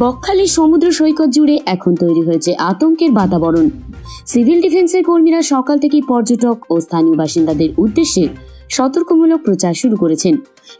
বকখালি সমুদ্র সৈকত জুড়ে এখন তৈরি হয়েছে আতঙ্কের বাতাবরণ। সিভিল ডিফেন্সের কর্মীরা সকাল থেকেই পর্যটক ও স্থানীয় বাসিন্দাদের উদ্দেশ্যে সতর্কমূলক প্রচার শুরু করেছেন।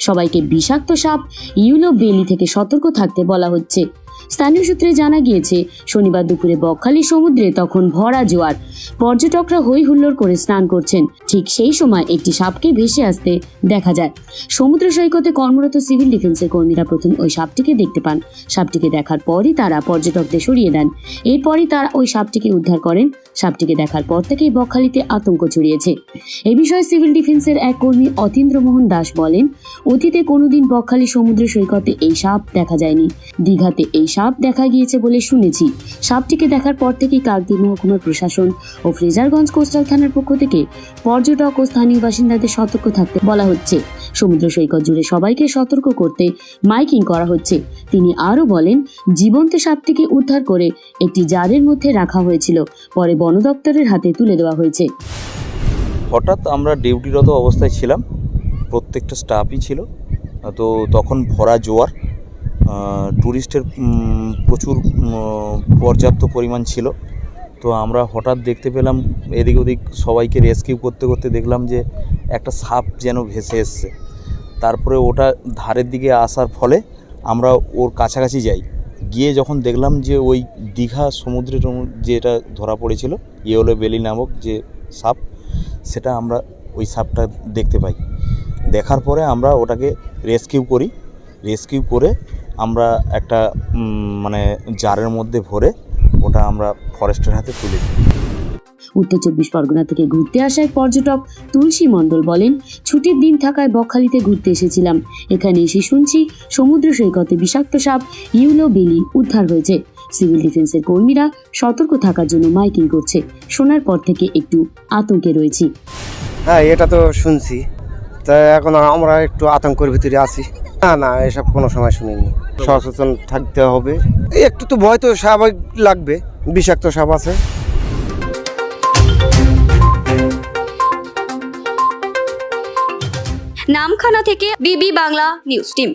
সবাইকে বিষাক্ত সাপ, ইউলো বেলি থেকে সতর্ক থাকতে বলা হচ্ছে। স্থানীয় সূত্রে জানা গিয়েছে, শনিবার দুপুরে বকখালি সমুদ্রে তখন ভরা জোয়ার। পর্যটকরা হই হুল্লোড় করে স্নান করছেন। ঠিক সেই সময় একটি সাপকে ভেসে আসতে দেখা যায়। সমুদ্র সৈকতে কর্মরত সিভিল ডিফেন্সের কর্মীরা প্রথম ওই সাপটিকে দেখতে পান। সাপটিকে দেখার পরই তারা পর্যটকদের সরিয়ে দেন। এরপরই তারা ওই সাপটিকে উদ্ধার করেন। সাপটিকে দেখার পর থেকেই বকখালিতে আতঙ্ক ছড়িয়েছে। এ বিষয়ে সিভিল ডিফেন্সের এক কর্মী অতীন্দ্র মোহন দাস বলেন, অতীতে কোনোদিন বকখালি সমুদ্র সৈকতে এই সাপ দেখা যায়নি। দীঘাতে এই সাপ দেখা গিয়েছে বলে শুনেছি। সাপটিকে দেখার পর থেকেই কাকদ্বীপ মহকুমার প্রশাসন ও ফ্রেজারগঞ্জ কোস্টাল থানার পক্ষ থেকে পর্যটক ও স্থানীয় বাসিন্দাদের সতর্ক থাকতে বলা হচ্ছে। সমুদ্র সৈকত জুড়ে সবাইকে সতর্ক করতে মাইকিং করা হচ্ছে। তিনি আরও বলেন, জীবন্ত সাপটিকে উদ্ধার করে একটি জারের মধ্যে রাখা হয়েছিল, পরে বন দপ্তরের হাতে তুলে দেওয়া হয়েছে। হঠাৎ আমরা ডিউটিরত অবস্থায় ছিলাম। প্রত্যেকটা স্টাফই ছিল। তো তখন ভরা জোয়ার। ট্যুরিস্টের প্রচুর পর্যাপ্ত পরিমাণ ছিল। তো আমরা হঠাৎ দেখতে পেলাম, এদিক ওদিক সবাইকে রেস্কিউ করতে করতে দেখলাম যে একটা সাপ যেন ভেসে এসছে। তারপরে ওটা ধারের দিকে আসার ফলে আমরা ওর কাছাকাছি যাই। গিয়ে যখন দেখলাম যে ওই দীঘা সমুদ্রে টমু- যেটা ধরা পড়েছিল ইয়েলো বেলি নামক যে সাপ, সেটা আমরা ওই সাপটা দেখতে পাই। দেখার পরে আমরা ওটাকে রেস্কিউ করি। রেস্কিউ করে আমরা একটা উম, মানে জারের মধ্যে ভরে ওটা আমরা ফরেস্টের হাতে তুলে দিই। উত্তর চব্বিশ পরগনা থেকে ঘুরতে আসা এক পর্যটক তুলসী মণ্ডল বলেন ছুটির দিন থাকায় বকখালিতে ঘুরতে এসেছিলাম। এখানে এসে শুনছি সমুদ্র সৈকতে বিষাক্ত সাপ ইউলো বেলি উদ্ধার হয়েছে। সিভিল ডিফেন্সের কর্মীরা সতর্ক থাকার জন্য মাইকিং করছে। শোনার পর থেকে একটু আতঙ্কে রয়েছি। হ্যাঁ এটা তো শুনছি। তা এখন আমরা একটু আতঙ্কের ভিতরে আছি। না না, এসব কোনো সময় শুনিনি। সচেতন থাকতে হবে। একটু তো ভয় তো স্বাভাবিক লাগবে, বিষাক্ত সাপ আছে। নামখানা থেকে বিবি বাংলা নিউজ টিম।